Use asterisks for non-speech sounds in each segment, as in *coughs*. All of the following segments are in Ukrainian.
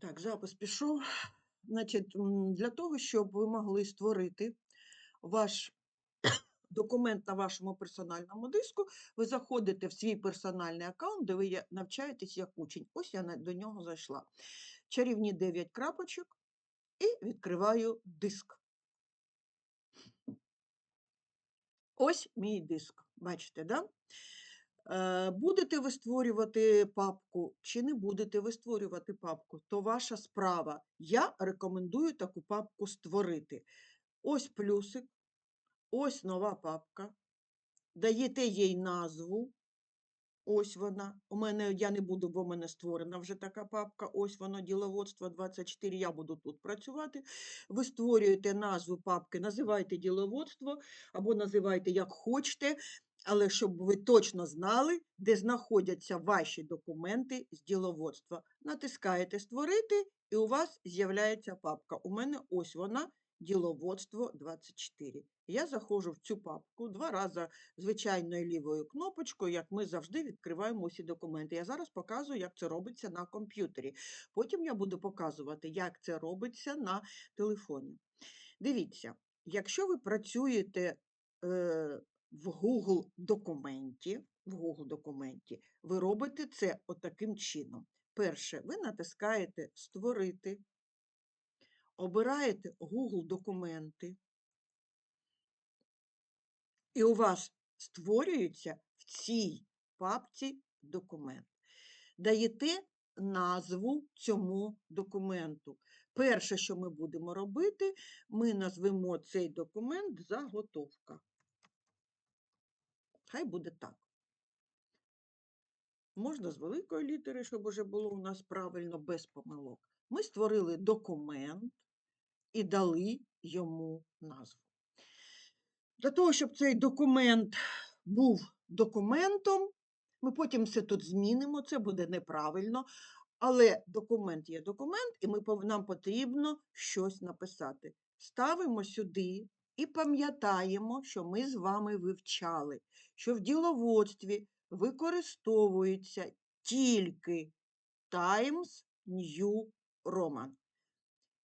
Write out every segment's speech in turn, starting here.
Так, запис пішов. Значить, для того, щоб ви могли створити ваш документ на вашому персональному диску, ви заходите в свій персональний аккаунт, де ви навчаєтесь як учень. Ось я до нього зайшла. Чарівні 9 крапочок і відкриваю диск. Ось мій диск. Бачите, да? Е, Будете ви створювати папку чи не будете ви створювати папку, то ваша справа. Я рекомендую таку папку створити. Ось плюсик, ось нова папка. Даєте їй назву. Ось вона. У мене я не буду, бо в мене створена вже така папка. Ось воно, діловодство 24. Я буду тут працювати. Ви створюєте назву папки, називайте діловодство або називайте як хочете, але щоб ви точно знали, де знаходяться ваші документи з діловодства. Натискаєте Створити, і у вас з'являється папка. У мене ось вона. Діловодство 24. Я заходжу в цю папку два рази звичайною лівою кнопочкою, як ми завжди відкриваємо усі документи. Я зараз показую, як це робиться на комп'ютері. Потім я буду показувати, як це робиться на телефоні. Дивіться, якщо ви працюєте е, в Google документі, в Google документі, ви робите це отаким чином. Перше, ви натискаєте Створити, обираєте Google документи, і у вас створюється в цій папці документ. Даєте назву цьому документу. Перше, що ми будемо робити, ми назвемо цей документ заготовка. Хай буде так. Можна з великої літери, щоб уже було у нас правильно, без помилок. Ми створили документ і дали йому назву. Для того, щоб цей документ був документом, ми потім все тут змінимо, це буде неправильно. Але документ є документ, і ми, нам потрібно щось написати. Ставимо сюди і пам'ятаємо, що ми з вами вивчали, що в діловодстві використовується тільки Times New Roman.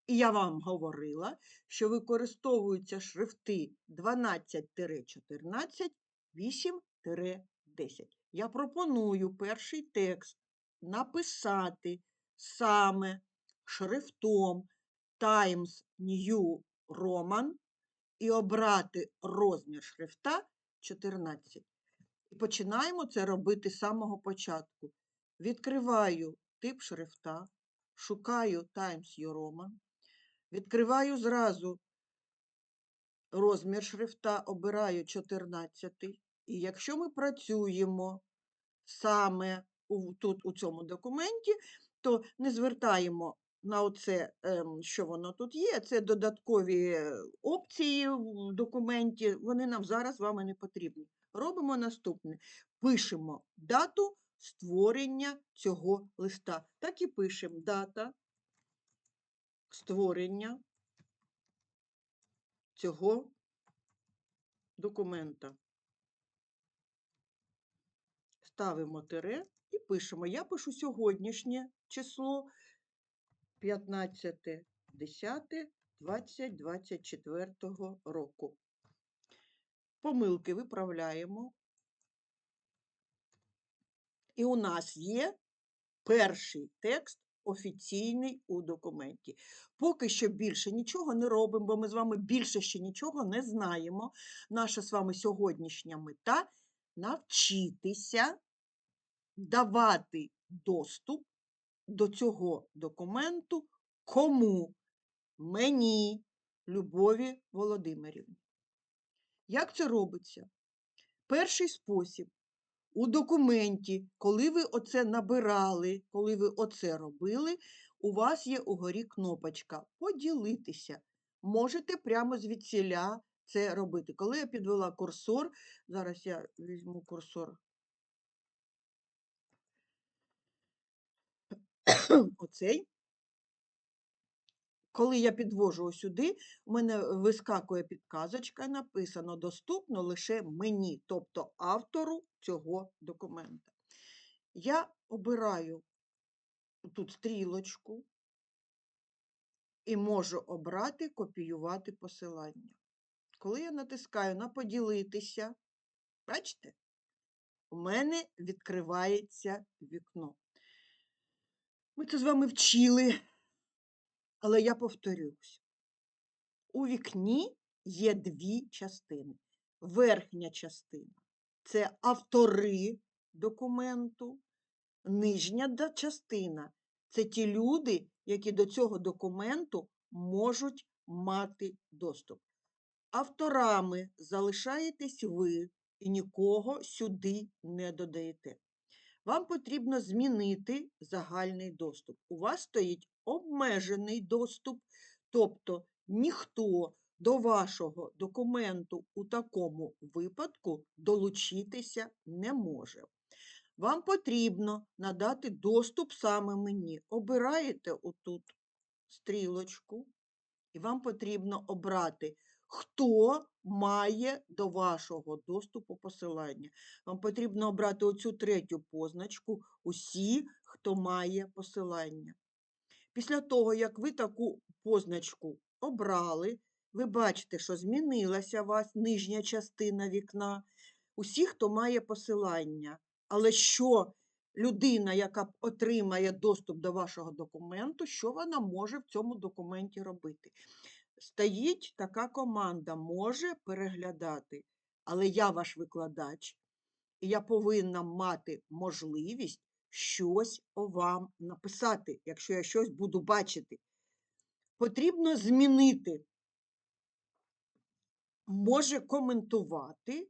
І я вам говорила, що використовуються шрифти 12-14, 8-10. Я пропоную перший текст написати саме шрифтом Times New Roman і обрати розмір шрифта 14. І починаємо це робити з самого початку. Відкриваю тип шрифта, шукаю Times New Roman, відкриваю зразу розмір шрифта, обираю 14. І якщо ми працюємо саме у, тут у цьому документі, то не звертаємо на оце, ем, що воно тут є. Це додаткові е, опції в документі. Вони нам зараз з вами не потрібні. Робимо наступне: пишемо дату створення цього листа. Так і пишемо дата створення цього документа. Ставимо тире і пишемо. Я пишу сьогоднішнє число 15.10.2024 року. Помилки виправляємо. І у нас є перший текст офіційний у документі. Поки що більше нічого не робимо, бо ми з вами більше ще нічого не знаємо. Наша з вами сьогоднішня мета навчитися давати доступ до цього документу кому? Мені, Любові Володимирівні. Як це робиться? Перший спосіб. У документі, коли ви оце набирали, коли ви оце робили, у вас є угорі кнопочка Поділитися. Можете прямо звідсіля це робити. Коли я підвела курсор, зараз я візьму курсор. *clears throat* Оцей. Коли я підвожу сюди, у мене вискакує підказочка, написано доступно лише мені, тобто автору цього документа. Я обираю тут стрілочку, і можу обрати копіювати посилання. Коли я натискаю на поділитися, бачите, у мене відкривається вікно. Ми це з вами вчили, але я повторюсь. У вікні є дві частини. Верхня частина це автори документу, нижня частина це ті люди, які до цього документу можуть мати доступ. Авторами залишаєтесь ви і нікого сюди не додаєте. Вам потрібно змінити загальний доступ. У вас стоїть обмежений доступ, тобто ніхто до вашого документу у такому випадку долучитися не може. Вам потрібно надати доступ саме мені. Обираєте отут стрілочку, і вам потрібно обрати, хто має до вашого доступу посилання. Вам потрібно обрати оцю третю позначку усі, хто має посилання. Після того, як ви таку позначку обрали, ви бачите, що змінилася у вас нижня частина вікна. Усі, хто має посилання. Але що людина, яка отримає доступ до вашого документу, що вона може в цьому документі робити? Стоїть така команда, може переглядати, але я ваш викладач, і я повинна мати можливість щось вам написати, якщо я щось буду бачити. Потрібно змінити. Може коментувати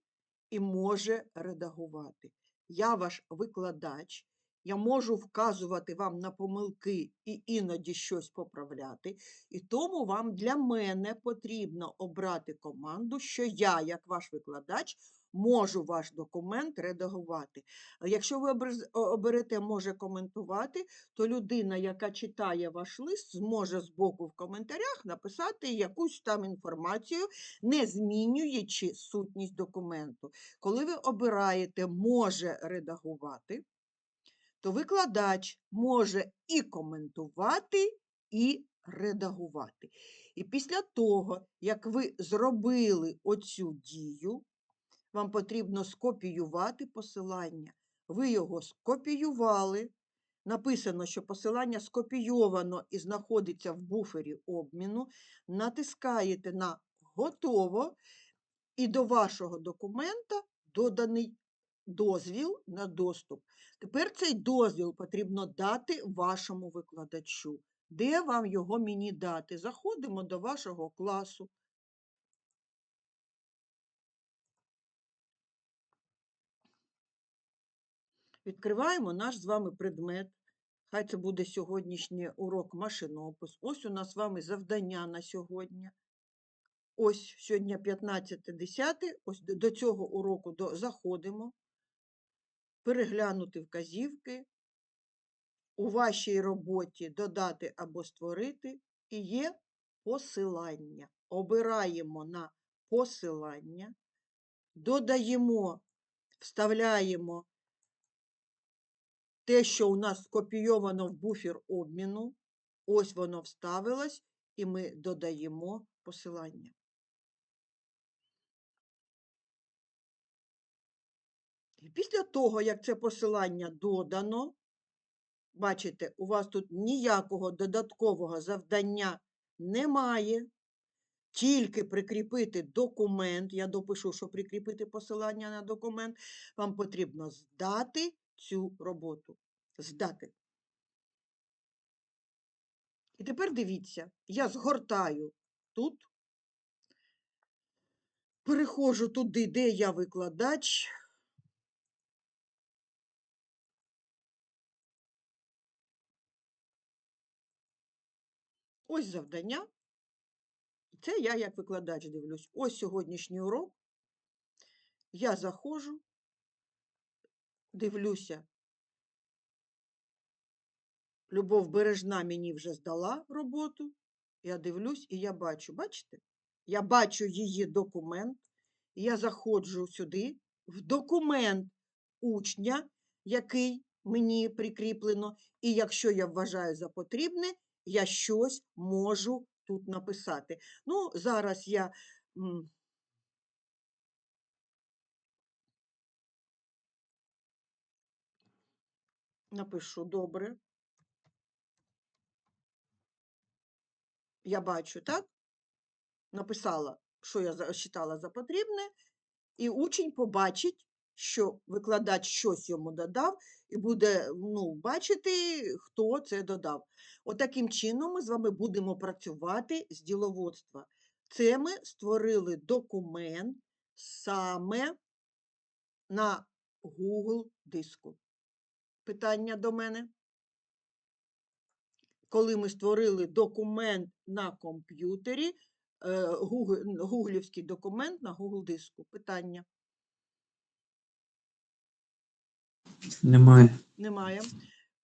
і може редагувати. Я ваш викладач, я можу вказувати вам на помилки і іноді щось поправляти, і тому вам для мене потрібно обрати команду, що я, як ваш викладач, можу ваш документ редагувати. Якщо ви оберете може коментувати, то людина, яка читає ваш лист, зможе збоку в коментарях написати якусь там інформацію, не змінюючи сутність документу. Коли ви обираєте може редагувати, то викладач може і коментувати, і редагувати. І після того, як ви зробили оцю дію, вам потрібно скопіювати посилання. Ви його скопіювали. Написано, що посилання скопійовано і знаходиться в буфері обміну. Натискаєте на Готово, і до вашого документа доданий дозвіл на доступ. Тепер цей дозвіл потрібно дати вашому викладачу. Де вам його мені дати? Заходимо до вашого класу. Відкриваємо наш з вами предмет. Хай це буде сьогоднішній урок машинопис. Ось у нас з вами завдання на сьогодні. Ось сьогодні 15.10. Ось до- цього уроку заходимо. Переглянути вказівки. У вашій роботі додати або створити. І є посилання. Обираємо на посилання, додаємо, вставляємо те, що у нас скопійовано в буфер обміну. Ось воно вставилось, і ми додаємо посилання. Після того, як це посилання додано, бачите, у вас тут ніякого додаткового завдання немає. Тільки прикріпити документ, я допишу, що прикріпити посилання на документ, вам потрібно здати цю роботу. Здати. І тепер дивіться, я згортаю тут, переходжу туди, де я викладач. Ось завдання. Це я як викладач дивлюсь. Ось сьогоднішній урок. Я заходжу, дивлюся. Любов Бережна мені вже здала роботу. Я дивлюсь і я бачу, бачите? Я бачу її документ. Я заходжу сюди в документ учня, який мені прикріплено, і якщо я вважаю за потрібне, я щось можу тут написати. Ну, зараз я. Напишу добре. Я бачу, так? Написала, що я вважала за потрібне, і учень побачить, що викладач щось йому додав, і буде ну, бачити, хто це додав. Отаким чином ми з вами будемо працювати з діловодства. Це ми створили документ саме на Google диску. Питання до мене? Коли ми створили документ на комп'ютері, е, гуглівський документ на Google диску. Питання Немає. немає.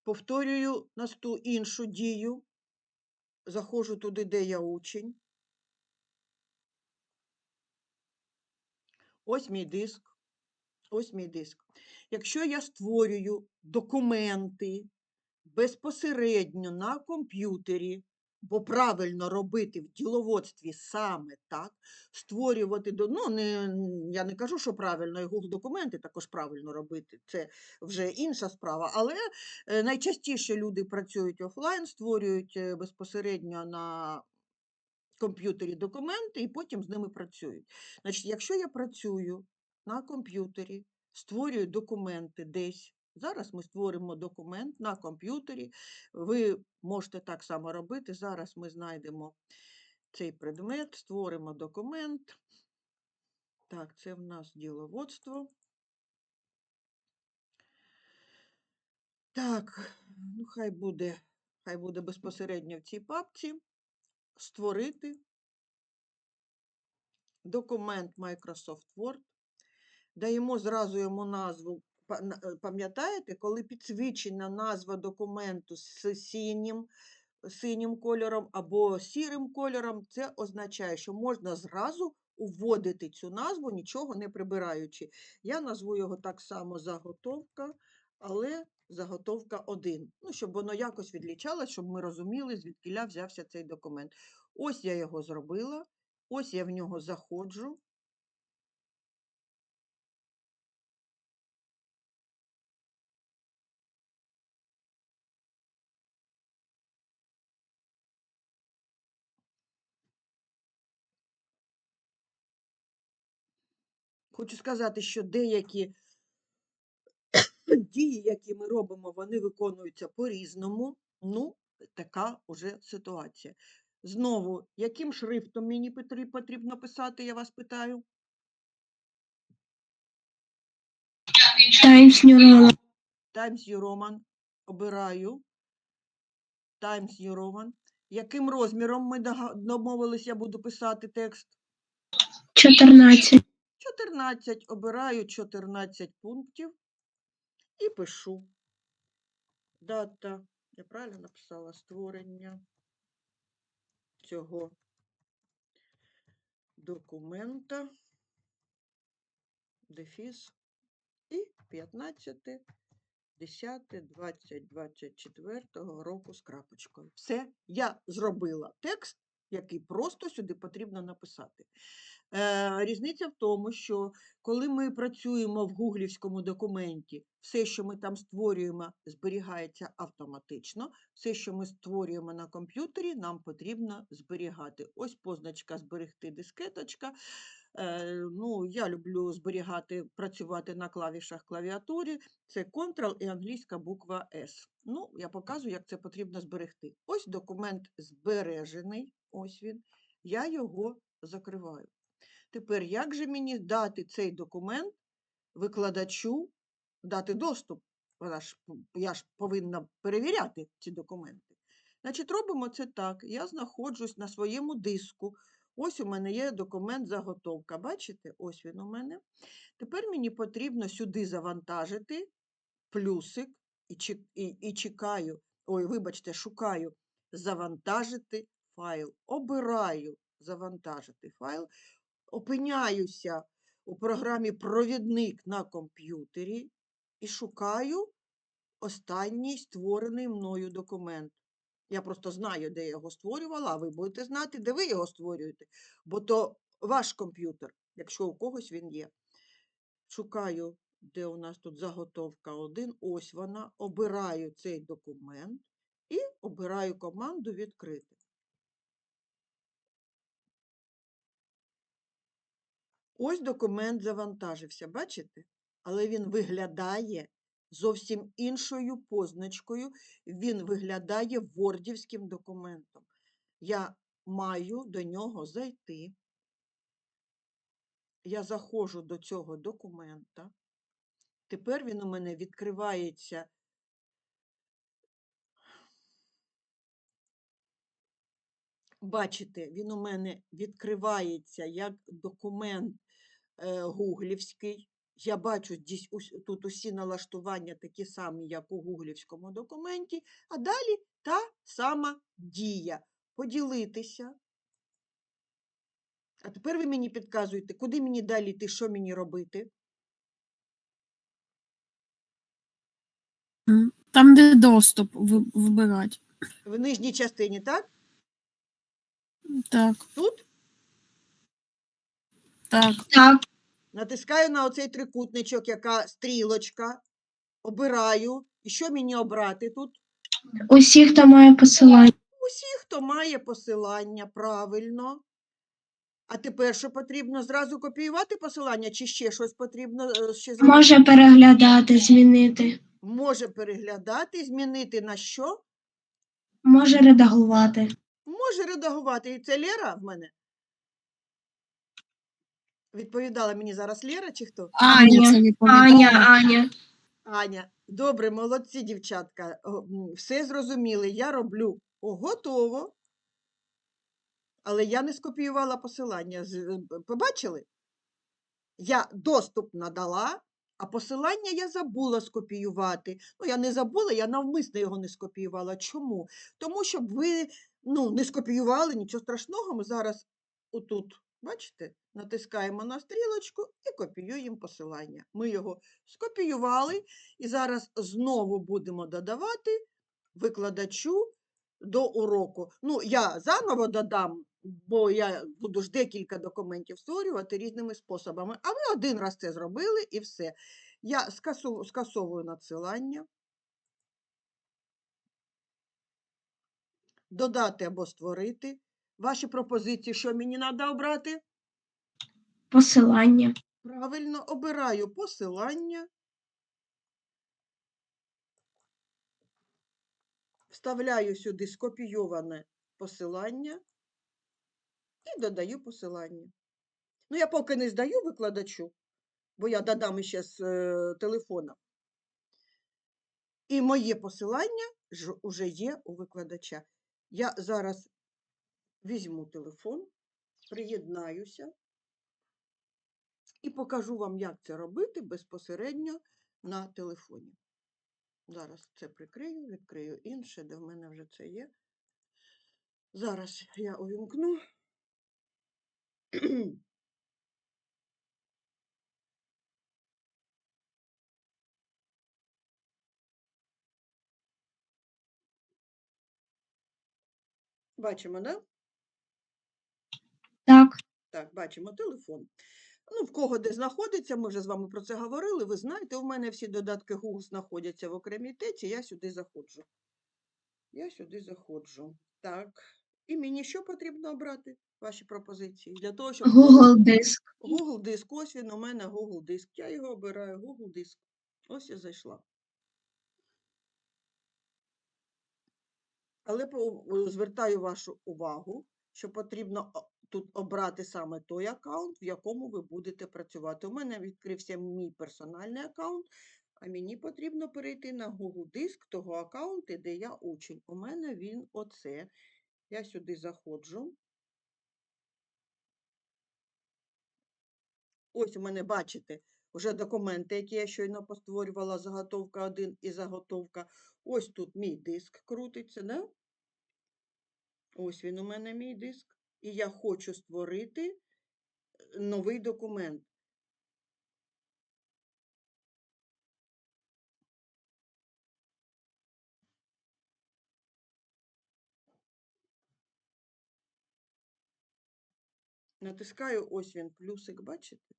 Повторюю насту іншу дію. Заходжу туди, де я учень. Ось мій диск. Ось мій диск. Якщо я створюю документи безпосередньо на комп'ютері, бо правильно робити в діловодстві саме так, створювати до. Ну, не, я не кажу, що правильно, і Google документи також правильно робити. Це вже інша справа. Але е, найчастіше люди працюють офлайн, створюють е, безпосередньо на комп'ютері документи і потім з ними працюють. Значить, якщо я працюю на комп'ютері, створюю документи десь. Зараз ми створимо документ на комп'ютері. Ви можете так само робити. Зараз ми знайдемо цей предмет, створимо документ. Так, це в нас діловодство. Так, ну хай буде, хай буде безпосередньо в цій папці створити документ Microsoft Word. Даємо зразу йому назву. Е, Пам'ятаєте, коли підсвічена назва документу з синім, синім кольором або сірим кольором, це означає, що можна зразу вводити цю назву, нічого не прибираючи. Я назву його так само заготовка, але заготовка 1. Ну, щоб воно якось відлічалось, щоб ми розуміли, звідкіля взявся цей документ. Ось я його зробила, ось я в нього заходжу. Хочу сказати, що деякі *coughs* дії, які ми робимо, вони виконуються по-різному. Ну, така уже ситуація. Знову, яким шрифтом мені потрі- потрібно писати, я вас питаю? Times New Roman. Times New Roman. Обираю. Times New Roman. Яким розміром ми домовились, я буду писати текст? 14. 14. Обираю 14 пунктів і пишу. Дата. Я правильно написала створення цього документа. Дефіс. І 15. 10, 20, 24 року з крапочкою. Все, я зробила текст, який просто сюди потрібно написати. Е, різниця в тому, що коли ми працюємо в гуглівському документі, все, що ми там створюємо, зберігається автоматично. Все, що ми створюємо на комп'ютері, нам потрібно зберігати. Ось позначка зберегти дискеточка. Е, ну, я люблю зберігати, працювати на клавішах клавіатури. Це Ctrl і англійська буква S. Ну, я показую, як це потрібно зберегти. Ось документ збережений. Ось він. Я його закриваю. Тепер, як же мені дати цей документ викладачу, дати доступ? Вона ж, я ж повинна перевіряти ці документи. Значить, робимо це так. Я знаходжусь на своєму диску. Ось у мене є документ заготовка. Бачите? Ось він у мене. Тепер мені потрібно сюди завантажити плюсик і, і, і чекаю. Ой, вибачте, шукаю завантажити файл. Обираю завантажити файл опиняюся у програмі Провідник на комп'ютері і шукаю останній створений мною документ. Я просто знаю, де я його створювала, а ви будете знати, де ви його створюєте, бо то ваш комп'ютер, якщо у когось він є. Шукаю, де у нас тут заготовка 1. Ось вона. Обираю цей документ і обираю команду відкрити. Ось документ завантажився, бачите? Але він виглядає зовсім іншою позначкою. Він виглядає вордівським документом. Я маю до нього зайти. Я заходжу до цього документа. Тепер він у мене відкривається. Бачите, він у мене відкривається як документ гуглівський. Я бачу тут усі налаштування такі самі, як у гуглівському документі, а далі та сама дія. Поділитися. А тепер ви мені підказуєте, куди мені далі йти, що мені робити? Там, де доступ ви- вибирати. В нижній частині, так? Так, Тут так. Так. натискаю на оцей трикутничок, яка стрілочка, обираю. І що мені обрати тут? Усі, хто має посилання. Усі, хто має посилання, правильно. А тепер що потрібно? Зразу копіювати посилання, чи ще щось потрібно е, ще зробити? Може переглядати, змінити. Може переглядати, змінити на що? Може редагувати. Може редагувати. І це Лера в мене? Відповідала мені зараз Лера чи хто? Аня Аня. Аня. Аня. Добре, молодці, дівчатка. Все зрозуміли. Я роблю О, готово. Але я не скопіювала посилання. Е, Побачили? Я доступ надала, а посилання я забула скопіювати. Ну, я не забула, я навмисно його не скопіювала. Чому? Тому щоб ви ну, не скопіювали, нічого страшного. Ми зараз отут, бачите, натискаємо на стрілочку і копіюємо посилання. Ми його скопіювали і зараз знову будемо додавати викладачу до уроку. Ну, я заново додам, бо я буду ж декілька документів створювати різними способами. А ви один раз це зробили і все. Я скасовую надсилання. Додати або створити. Ваші пропозиції, що мені треба обрати? Посилання. Правильно, обираю посилання. Вставляю сюди скопійоване посилання і додаю посилання. Ну, я поки не здаю викладачу, бо я додам ще з е, телефона. І моє посилання ж уже є у викладача. Я зараз візьму телефон, приєднаюся і покажу вам, як це робити безпосередньо на телефоні. Зараз це прикрию, відкрию інше, де в мене вже це є. Зараз я увімкну. Бачимо, да? Так. Так, бачимо телефон. Ну, в кого де знаходиться, ми вже з вами про це говорили. Ви знаєте, у мене всі додатки Google знаходяться в окремій теці, я сюди заходжу. Я сюди заходжу. Так. І мені що потрібно обрати? Ваші пропозиції? Для того, щоб Google диск. Google диск, ось він у мене Google диск. Я його обираю, Google диск. Ось я зайшла. Але звертаю вашу увагу, що потрібно тут обрати саме той аккаунт, в якому ви будете працювати. У мене відкрився мій персональний аккаунт, а мені потрібно перейти на Google диск того аккаунту, де я учень. У мене він оце. Я сюди заходжу. Ось у мене, бачите, вже документи, які я щойно постворювала, заготовка 1 і заготовка. Ось тут мій диск крутиться, да? Ось він у мене мій диск і я хочу створити е, новий документ. Натискаю ось він плюсик, бачите?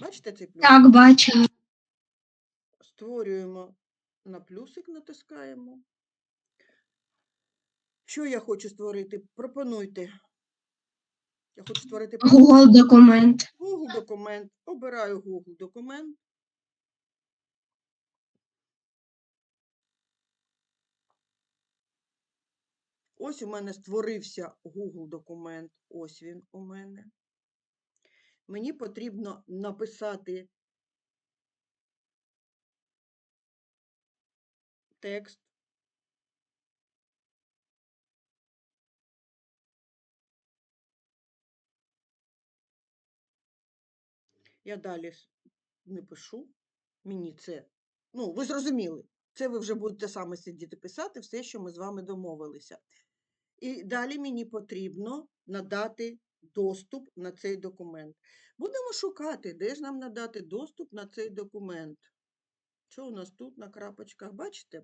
Бачите цей плюсик? Так, бачу. Створюємо на плюсик, натискаємо. Що я хочу створити? Пропонуйте. Я хочу створити Google документ. Google документ. Обираю Google документ. Ось у мене створився Google документ. Ось він у мене. Мені потрібно написати текст. Я далі не пишу. Мені це. Ну, ви зрозуміли. Це ви вже будете саме сидіти писати все, що ми з вами домовилися. І далі мені потрібно надати доступ на цей документ. Будемо шукати, де ж нам надати доступ на цей документ. Що у нас тут на крапочках? Бачите?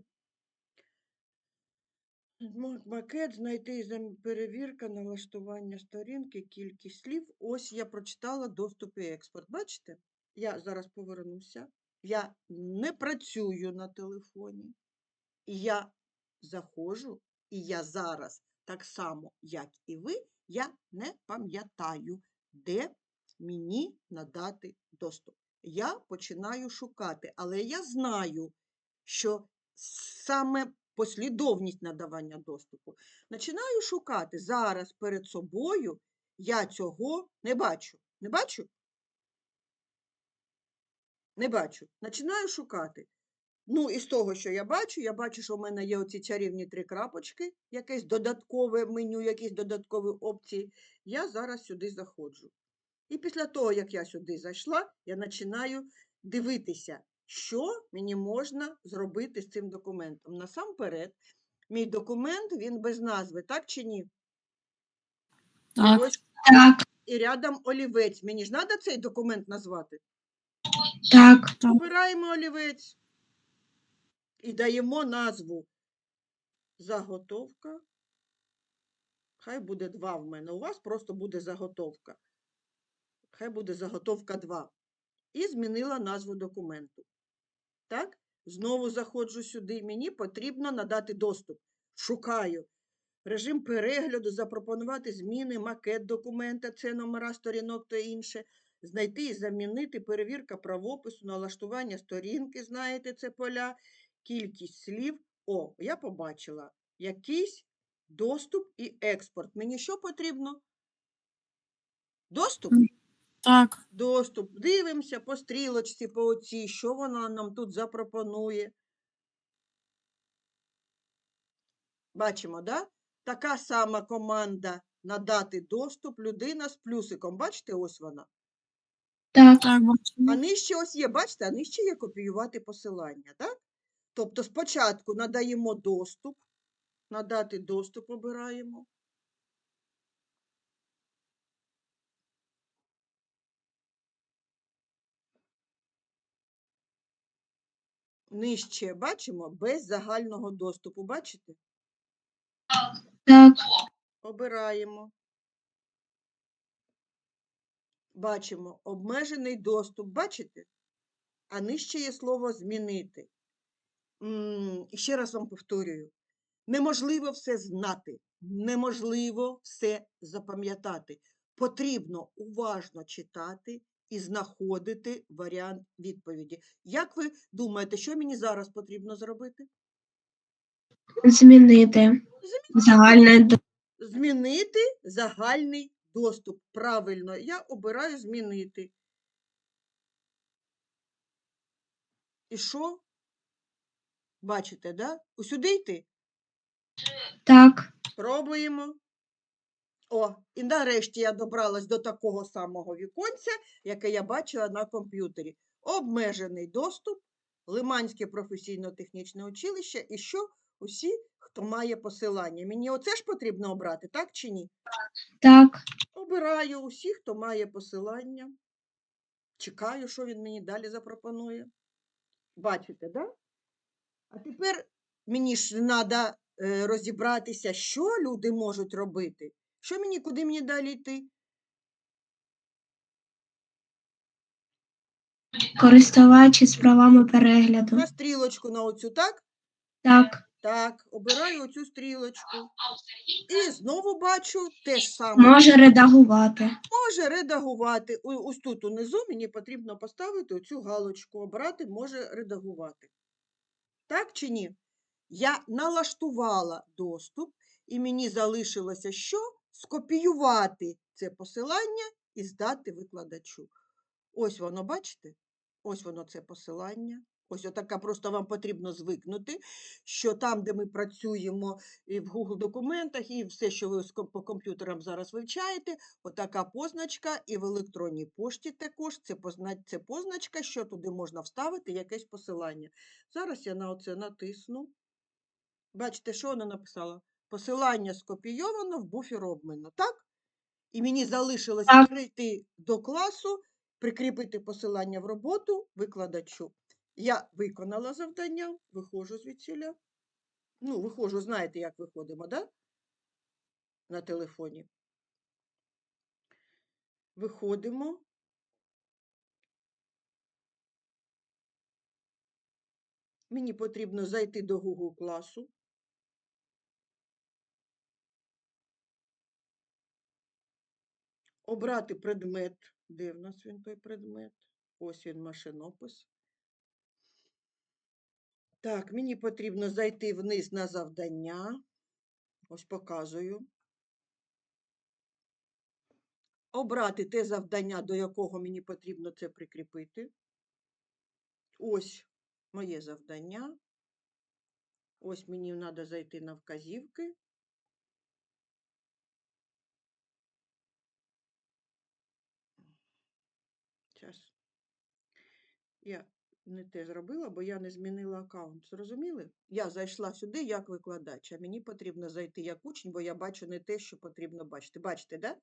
Ма- Макет знайти і зам- перевірка, налаштування сторінки, кількість слів. Ось я прочитала доступ і експорт. Бачите? Я зараз повернуся. Я не працюю на телефоні. Я заходжу, і я зараз, так само, як і ви, я не пам'ятаю, де мені надати доступ. Я починаю шукати, але я знаю, що саме послідовність надавання доступу. Починаю шукати зараз перед собою, я цього не бачу. Не бачу? Не бачу. Починаю шукати. Ну, і з того, що я бачу, я бачу, що в мене є оці чарівні три крапочки, якесь додаткове меню, якісь додаткові опції. Я зараз сюди заходжу. І після того, як я сюди зайшла, я починаю дивитися, що мені можна зробити з цим документом. Насамперед, мій документ він без назви, так чи ні? І Так. ось Так, і рядом олівець. Мені ж треба цей документ назвати. так, Так. Обираємо олівець і даємо назву заготовка. Хай буде 2 в мене. У вас просто буде заготовка. Хай буде заготовка 2. І змінила назву документу. Так? Знову заходжу сюди. Мені потрібно надати доступ. Шукаю. Режим перегляду, запропонувати зміни, макет документа, це номера сторінок та інше. Знайти і замінити, перевірка правопису, налаштування сторінки, знаєте, це поля, кількість слів. О, я побачила. Якийсь доступ і експорт. Мені що потрібно? Доступ? Так. Доступ. Дивимося по стрілочці, по оцій, що вона нам тут запропонує. Бачимо, да? Така сама команда надати доступ, людина з плюсиком. Бачите, ось вона. так, Так, А бачимо. нижче ось є, бачите, а нижче є копіювати посилання, так? Тобто спочатку надаємо доступ, надати доступ обираємо. Нижче бачимо без загального доступу. Бачите? так, Обираємо. Бачимо обмежений доступ. Бачите? А нижче є слово змінити. І ще раз вам повторюю: неможливо все знати, неможливо все запам'ятати. Потрібно уважно читати і знаходити варіант відповіді. Як ви думаєте, що мені зараз потрібно зробити? змінити. Загальне до- Змінити загальний доступ. Правильно, я обираю змінити. І що? Бачите, да? Усюди йти? Так, Пробуємо. О, і нарешті я добралась до такого самого віконця, яке я бачила на комп'ютері. Обмежений доступ, Лиманське професійно-технічне училище і що усі, хто має посилання. Мені оце ж потрібно обрати, так чи ні? так, Обираю усі, хто має посилання. Чекаю, що він мені далі запропонує. Бачите, да? А тепер мені ж треба розібратися, що люди можуть робити. Що мені, куди мені далі йти? Користувач із правами перегляду. На стрілочку на оцю, так? Так. Так, обираю оцю стрілочку. І знову бачу те ж саме. Може редагувати. Може редагувати. Ось тут унизу мені потрібно поставити оцю галочку. Обрати може редагувати. Так чи ні? Я налаштувала доступ, і мені залишилося що? Скопіювати це посилання і здати викладачу. Ось воно, бачите? Ось воно це посилання. Ось отака просто вам потрібно звикнути, що там, де ми працюємо і в Google документах, і все, що ви по комп'ютерам зараз вивчаєте, отака позначка, і в електронній пошті також це, це позначка, що туди можна вставити якесь посилання. Зараз я на оце натисну. Бачите, що вона написала? Посилання скопійовано в буфер обміну, так? І мені залишилось прийти до класу, прикріпити посилання в роботу викладачу. Я виконала завдання, виходжу звідсіля. Ну, виходжу, знаєте, як виходимо, да? На телефоні. Виходимо. Мені потрібно зайти до Google класу. Обрати предмет. Де в нас він той предмет? Ось він машинопис. Так, мені потрібно зайти вниз на завдання. Ось показую. Обрати те завдання, до якого мені потрібно це прикріпити. Ось моє завдання. Ось мені треба зайти на вказівки. Зараз. Я не те зробила, бо я не змінила аккаунт. Зрозуміли? Я зайшла сюди як викладач, а мені потрібно зайти як учень, бо я бачу не те, що потрібно бачити. Бачите, да?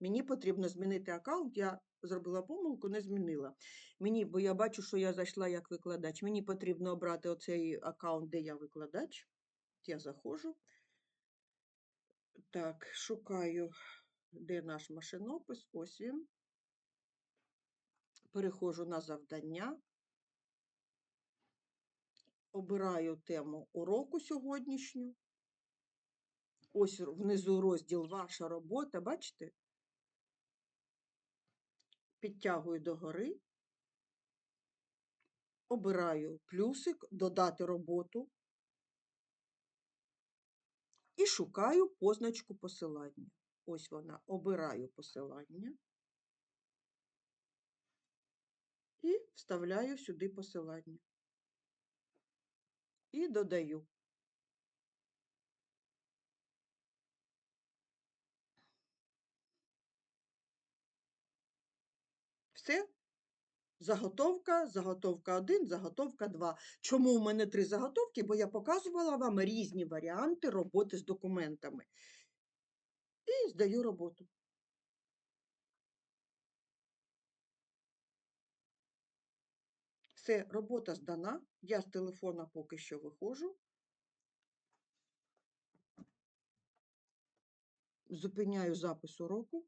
Мені потрібно змінити аккаунт. Я зробила помилку, не змінила. Мені, бо я бачу, що я зайшла як викладач. Мені потрібно обрати оцей аккаунт, де я викладач. Я заходжу. Так, шукаю, де наш машинопис. Ось він. Переходжу на завдання. Обираю тему уроку сьогоднішню. Ось внизу розділ Ваша робота, бачите? Підтягую догори. Обираю плюсик, додати роботу. І шукаю позначку посилання. Ось вона. Обираю посилання. І вставляю сюди посилання. І додаю. Все. Заготовка, заготовка 1, заготовка 2. Чому в мене три заготовки? Бо я показувала вам різні варіанти роботи з документами. І здаю роботу. Все, робота здана. Я з телефона поки що виходжу. Зупиняю запис уроку.